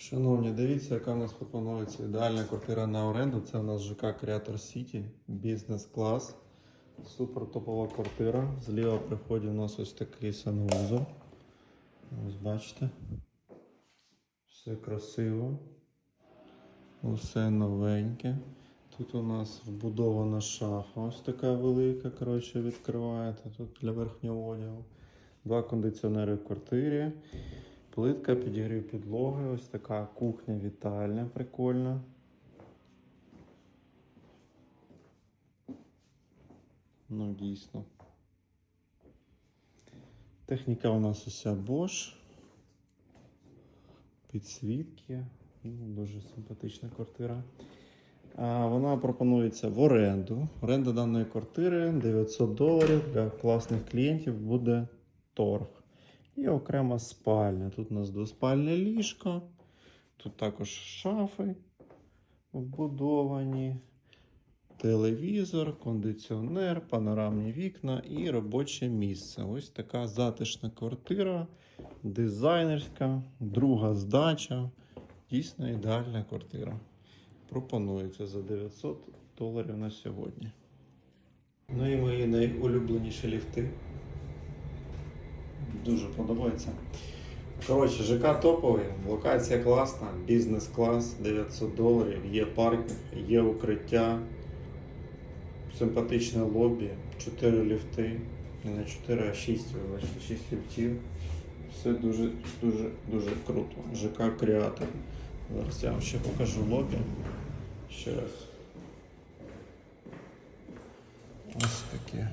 Шановні, дивіться, яка в нас пропонується ідеальна квартира на оренду. Це у нас ЖК Креатор Сіті, бізнес-клас. Супер топова квартира. Зліва при вході у нас ось такий санвузол. Ось бачите. Все красиво. Усе новеньке. Тут у нас вбудована шафа, ось така велика, коротше, відкриваєте тут для верхнього одягу. Два кондиціонери в квартирі. Плитка, підігрів підлоги, ось така кухня вітальня прикольна. Ну, дійсно. Техніка у нас уся Bosch. Підсвітки. Ну, дуже симпатична квартира. А, Вона пропонується в оренду. Оренда даної квартири 900 доларів для класних клієнтів буде торг. І окрема спальня. Тут у нас двоспальне ліжко, тут також шафи вбудовані, телевізор, кондиціонер, панорамні вікна і робоче місце. Ось така затишна квартира, дизайнерська, друга здача. Дійсно ідеальна квартира. Пропонується за 900 доларів на сьогодні. Ну і мої найулюбленіші ліфти. Дуже подобається. Коротше, ЖК топовий, локація класна, бізнес-клас, 900 доларів, є паркінг, є укриття, симпатичне лобі, 4 ліфти, не на 4, а 6, вибачте, 6 ліфтів. Все дуже, дуже, дуже круто. ЖК Креатор. Зараз я вам ще покажу лобі. Ще раз. Ось таке.